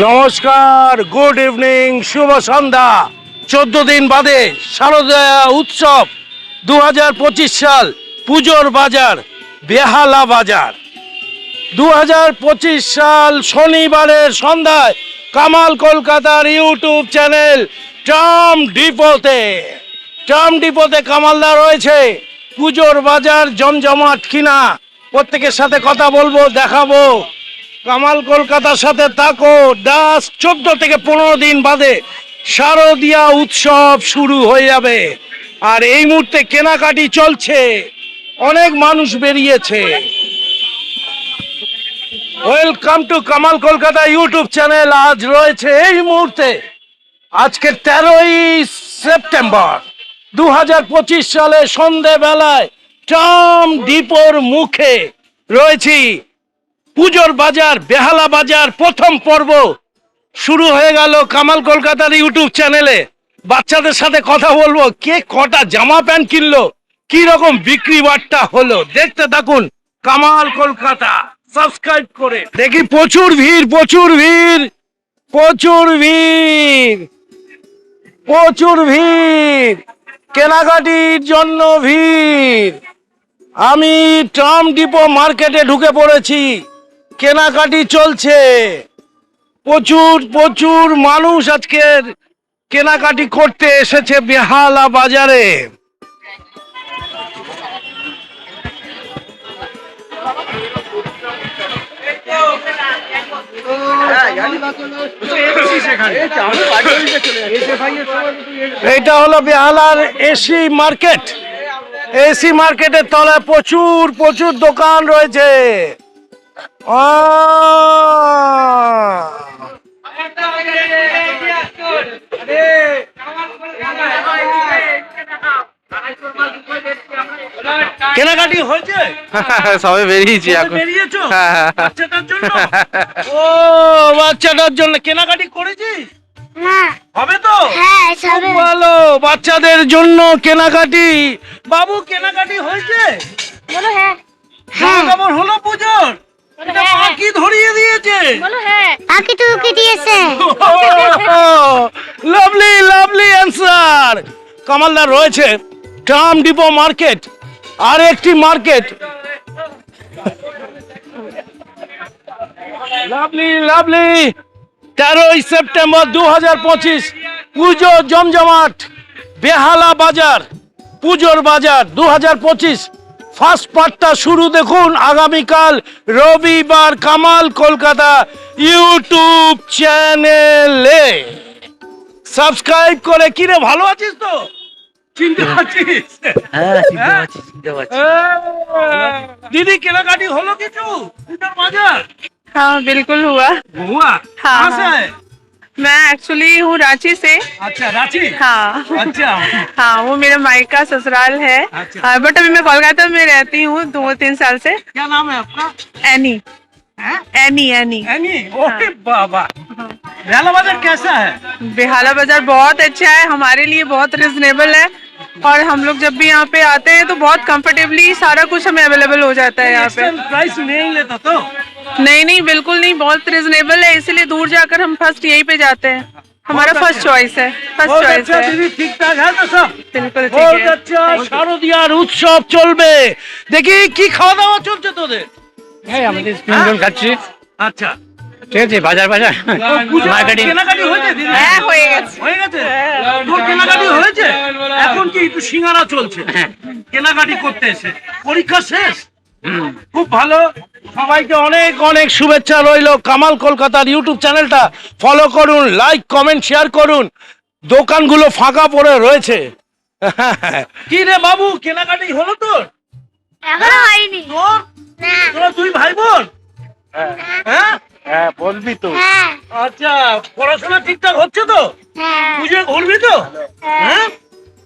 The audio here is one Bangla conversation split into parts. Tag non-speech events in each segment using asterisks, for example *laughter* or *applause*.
নমস্কার, গুড ইভিনিং, শুভ সন্ধ্যা। চোদ্দ দিন বাদে শারদীয়া উৎসব দু হাজার পঁচিশ সাল, পুজোর বাজার, বেহালা বাজার। দু হাজার পঁচিশ সাল শনিবারের সন্ধ্যায় কামাল কলকাতার ইউটিউব চ্যানেল ট্রাম ডিপোতে। ট্রাম ডিপোতে কামালদা রয়েছে। পুজোর বাজার জমজমাট কিনা, প্রত্যেকের সাথে কথা বলব, দেখাবো। কামাল কলকাতার সাথে থাকো। ডাস চোদ্দ থেকে পনেরো দিন বাদে শারদীয়া উৎসব শুরু হয়ে যাবে। আর এই মুহূর্তে কেনাকাটি চলছে। অনেক মানুষ বেরিয়েছে। Welcome to Kamal Kolkata YouTube channel আজ রয়েছে এই মুহূর্তে। আজকে তেরোই সেপ্টেম্বর। দু হাজার পঁচিশ সালে সন্ধেবেলায় ট্রাম ডিপোর মুখে রয়েছি। পুজোর বাজার, বেহালা বাজার, প্রথম পর্ব। শুরু হয়ে গেল কামাল কলকাতার ইউটিউব চ্যানেলে। বাচ্চাদের সাথে কথা বলব, কে কটা জামা প্যান্ট কিনলো কি রকম বিক্রি বাট্টা হলো, দেখতে থাকুন কামাল কলকাতা। সাবস্ক্রাইব করে। দেখি প্রচুর ভিড় প্রচুর ভিড় প্রচুর ভিড় প্রচুর ভিড়, কেনাকাটির জন্য ভিড়। আমি ট্রাম ডিপো মার্কেটে ঢুকে পড়েছি। কেনাকাটি চলছে। প্রচুর প্রচুর মানুষ আজকের কেনাকাটি করতে এসেছে বেহালা বাজারে। এটা হলো বেহালার এসি মার্কেট। এসি মার্কেটের তলায় প্রচুর প্রচুর দোকান রয়েছে! কেনাকাটি হয়েছে? *laughs* সবে বেরিয়েছি এখন। বেরিয়েছো? হ্যাঁ, হ্যাঁ, হ্যাঁ। বাচ্চাটার জন্য? *laughs* ও বাচ্চাটার জন্য কেনাকাটি করেছিস? হ্যাঁ হবে তো? হ্যাঁ ভালো। বাচ্চাদের জন্য কেনাকাটি। বাবু কেনাকাটি হয়েছে? হ্যাঁ। হ্যাঁ। হলো পুজোর? এটা। ধরিয়ে দিয়েছে। বলো হ্যাঁ। আকি টুকি দিয়েছে। লাভলি লাভলি অ্যান্সার কামালদার রয়েছে। Tram depot market. আর একটি মার্কেট। লাভলি লাভলি তেরোই সেপ্টেম্বর দু হাজার পঁচিশ পুজো জমজমাট বেহালা বাজার। পুজোর বাজার দু হাজার পঁচিশ। ফার্স্ট পার্টটা শুরু দেখুন আগামীকাল রবিবার কামাল কলকাতা ইউটিউব চ্যানেলে। সাবস্ক্রাইব করে কিরে ভালো আছিস তো? চিনতে পারছিস হ্যাঁ। হ্যাঁ। দিদি কেনাকাটি হলো কিছু? মাঝে হ্যাঁ বিলকুল হুয়া। হুয়া? হ্যাঁ। मैं एक्चुअली हूँ रांची से। अच्छा रांची? हाँ। अच्छा। हाँ वो मेरा मायका ससुराल है। अच्छा। बट अभी मैं कोलकाता में रहती हूँ दो तीन साल से। क्या नाम है आपका? एनी हैं? एनी एनी एनी ओके बाबा। बेला बाज़ार कैसा है? बेहाला बाज़ार बहुत अच्छा है हमारे लिए बहुत रिजनेबल है। और हम लोग जब भी यहाँ पे आते हैं तो बहुत कंफर्टेबली सारा कुछ हमें अवेलेबल हो जाता है यहाँ पे। प्राइस नहीं लेता तो? नहीं नहीं बिल्कुल नहीं बहुत रिजनेबल है इसीलिए दूर जाकर हम फर्स्ट यहीं पे जाते हैं हमारा बहुत फर्स्ट अच्छा। चॉइस है फर्स्ट बहुत चॉइस अच्छा है दीदी ठीक ठाक है तो सब बिल्कुल ठीक बहुत है अच्छा শারদীয়ার উৎসব চলবে দেখি কি খাওয়া দাওয়া চলছে তোদের এই আমাদের তিনজন খাচ্ছি আচ্ছা ঠিক আছে বাজার বাজার পুজো মার্কেটিং কেনাকাটি হয়েছে দিদি হ্যাঁ হয়ে গেছে হয়ে গেছে তোর কেনাকাটি হয়েছে এখন কি একটু সিঙ্গারা চলছে কেনাকাটি করতে এসে পরীক্ষা শেষ খুব ভালো। সবাইকে অনেক অনেক শুভেচ্ছা রইল কামাল কলকাতার ইউটিউব চ্যানেলটা। ফলো করুন লাইক কমেন্ট শেয়ার করুন। দোকানগুলো ফাঁকা পড়ে রয়েছে। কি রে বাবু কেনাকাটি হলো তোর? এখনও হয়নি। তোর? তোরা দুই ভাই বোন হ্যাঁ? হ্যাঁ বলবি তো। হ্যাঁ। আচ্ছা পড়াশোনা ঠিকঠাক হচ্ছে তো? হ্যাঁ। পুজো ঘুরবি তো? হ্যাঁ?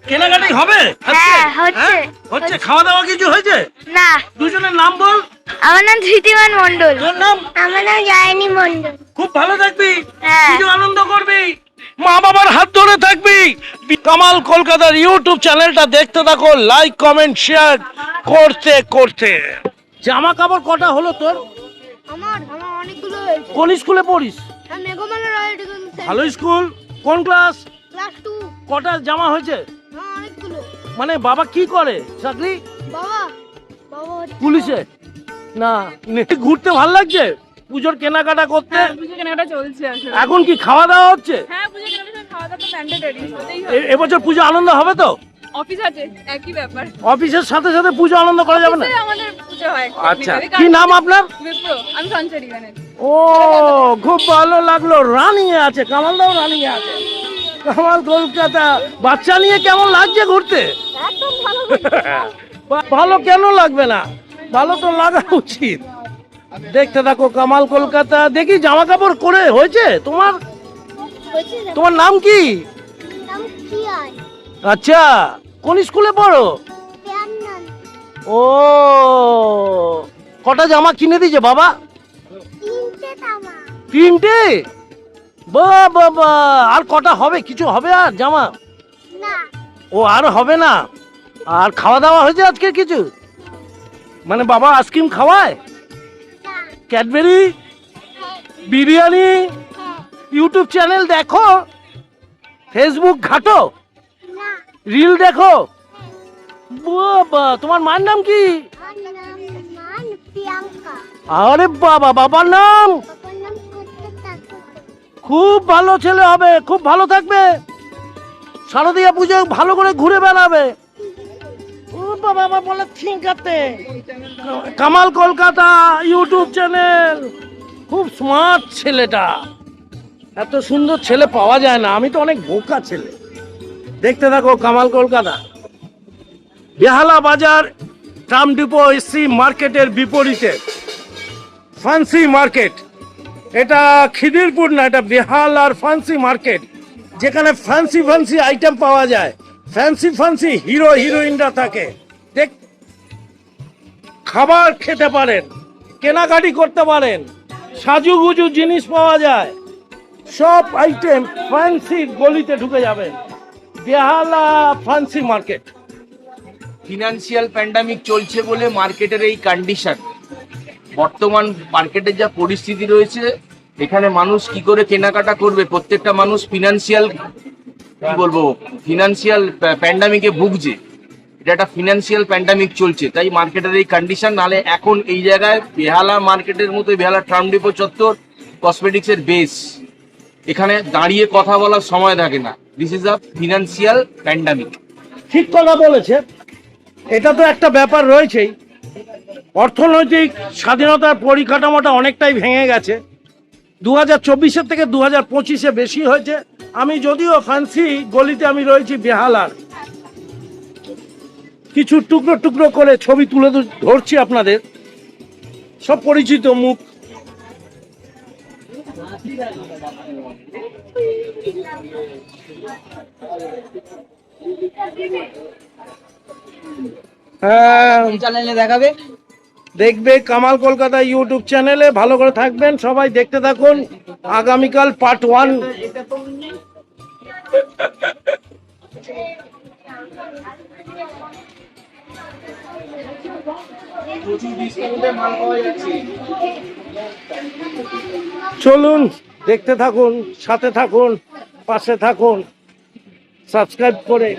কেনাকাটি হবে? হ্যাঁ, হচ্ছে। হ্যাঁ? হচ্ছে? খাওয়া দাওয়া কিছু হয়েছে? না। দুজনের নাম বল। আমার নাম ধৃতিমান মন্ডল তোর নাম? আমার নাম জায়নি মন্ডল খুব ভালো থাকবি। হ্যাঁ। আনন্দ করবি। মা বাবার হাত ধরে থাকবি। কামাল কলকাতার ইউটিউব চ্যানেলটা দেখতে থাকো। লাইক কমেন্ট শেয়ার করতে করতে। জামা কাপড় কটা হলো তোর? আমার আমার অনেকগুলো হয়েছে। কোন স্কুলে পড়িস? মেঘমালা ভালো স্কুল। কোন ক্লাস? Class two. কটা জামা হয়েছে? হ্যাঁ মানে বাবা কি করে? চাকরি? বাবা বাবা পুলিশে? না ঘুরতে ভালো লাগছে? পুজোর কেনাকাটা করতে? হ্যাঁ কেনাকাটা চলছে এখন কি খাওয়া দাওয়া হচ্ছে? হ্যাঁ পুজো কেনাকাটা খাওয়া দাওয়া তো ম্যান্ডেটরি হতেই হবে। এ- এবছর পুজো আনন্দ হবে তো? অফিস আছে একই ব্যাপার। অফিসের সাথে সাথে পুজো আনন্দ করা যাবে না? আমাদের পুজো হয়। আচ্ছা কি নাম আপনার? আমি সঞ্চারী ও খুব ভালো লাগল রানিং এ আছে কামালদাও রানিং এ আছে। কামাল কলকাতা বাচ্চা নিয়ে কেমন লাগছে ঘুরতে? ভালো কেন লাগবে না? ভালো তো লাগা উচিত। দেখতে থাকো কামাল কলকাতা। দেখি জামা কাপড় করে হয়েছে? তোমার? তোমার নাম কি? আচ্ছা কোন স্কুলে পড়ো? ও কটা জামা কিনে দিয়েছে বাবা? তিনটে বাবা আর কটা হবে? কিছু হবে আর জামা? ও আর হবে না? আর খাওয়া দাওয়া হয়েছে আজকে কিছু? মানে বাবা আইসক্রিম খাওয়ায়? ক্যাডবেরি? বিরিয়ানি? ইউটিউব চ্যানেল দেখো? ফেসবুক ঘাটো? রিল দেখো? বাবা, তোমার মায়ের নাম কি? আরে বাবা, বাবার নাম? খুব ভালো ছেলে হবে, খুব ভালো থাকবে। শারদীয়া পুজো ভালো করে ঘুরে বেড়াবে। বাবা বলে কামাল কলকাতা ইউটিউব চ্যানেল। খুব স্মার্ট ছেলেটা। এত সুন্দর ছেলে পাওয়া যায় না। আমি তো অনেক বোকা ছেলে। দেখতে থাকো কামাল কলকাতা। বেহালা বাজার, ট্রাম ডিপো, এসি মার্কেটের বিপরীতে। ফ্যান্সি মার্কেট এটা খিদিরপুর না, এটা বেহাল আর ফ্যান্সি মার্কেট যেখানে ফ্যান্সি ফ্যান্সি আইটেম পাওয়া যায়। ফ্যান্সি ফ্যান্সি হিরো হিরোইনরা থাকে। খাবার খেতে পারেন, কেনাকাটি করতে পারেন, সাজুগুজু জিনিস পাওয়া যায়। সব আইটেম ফ্যান্সি গলিতে ঢুকে যাবেন। Behala fancy market financial pandemic চলছে বলে মার্কেটের এই কন্ডিশন বর্তমান মার্কেটের যা পরিস্থিতি রয়েছে, এখানে মানুষ কি করে কেনাকাটা করবে? প্রত্যেকটা মানুষ ফিনান্সিয়াল কি বলব ফিনান্সিয়াল প্যান্ডামিকে ভুগছে। এটা একটা ফিনান্সিয়াল প্যান্ডামিক চলছে, তাই মার্কেটের এই কন্ডিশন নালে এখন এই জায়গায় বেহালা মার্কেটের মতো বেহালা ট্রাম ডিপো চত্বর কসমেটিক্সের বেস এখানে দাঁড়িয়ে কথা বলার সময় থাকে না। This is a financial pandemic ঠিক কথা বলেছে। এটা তো একটা ব্যাপার রয়েছেই। অর্থনৈতিক স্বাধীনতার পরিকাঠামোটা অনেকটাই ভেঙে গেছে। দু হাজার চব্বিশের থেকে দু হাজার পঁচিশে বেশি হয়েছে। আমি যদিও ফ্যান্সি গলিতে আমি রয়েছি বেহালার। কিছু টুকরো টুকরো করে ছবি তুলে ধরছি আপনাদের। সব পরিচিত মুখ। হ্যাঁ। চ্যানেলে দেখাবে? দেখবে কামাল কলকাতা ইউটিউব চ্যানেলে। ভালো করে থাকবেন সবাই। দেখতে থাকুন। আগামীকাল পার্ট ওয়ান চলুন দেখতে থাকুন সাথে থাকুন পাশে থাকুন সাবস্ক্রাইব করে।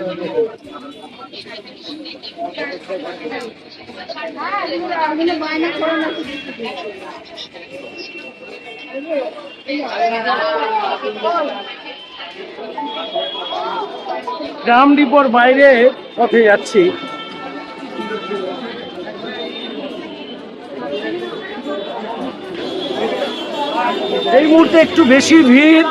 গ্রাম ডিপোর বাইরে পথে যাচ্ছি। এই মুহূর্তে একটু বেশি ভিড়।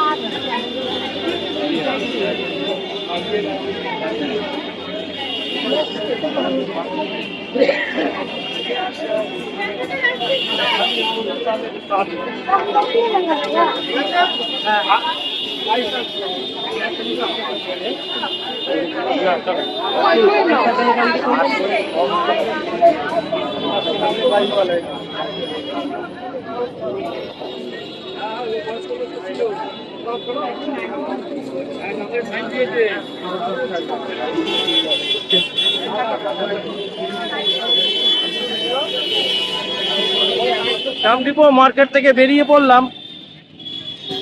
গ্রাম মার্কেট থেকে বেরিয়ে পড়লাম।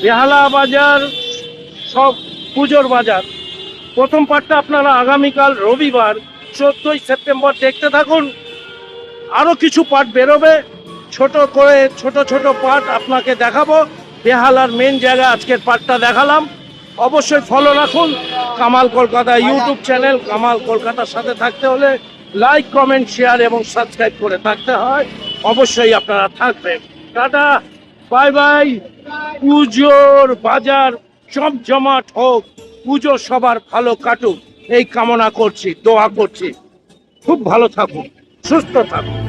বেহালা বাজার, সব পুজোর বাজার। প্রথম পার্টটা আপনারা আগামীকাল রবিবার, চোদ্দই সেপ্টেম্বর দেখতে থাকুন। আরও কিছু পার্ট বেরোবে। ছোট করে ছোট ছোট পার্ট আপনাকে দেখাবো। বেহালার মেন জায়গা আজকের পার্টটা দেখালাম। অবশ্যই ফলো রাখুন। কামাল কলকাতা ইউটিউব চ্যানেল কামাল কলকাতার সাথে থাকতে হলে লাইক কমেন্ট শেয়ার এবং সাবস্ক্রাইব করে থাকতে হয়। অবশ্যই আপনারা থাকবেন। টাটা বাই বাই পুজোর বাজার জমজমাট হোক, পুজো সবার ভালো কাটুক। এই কামনা করছি, দোয়া করছি। খুব ভালো থাকুন, সুস্থ থাকুন।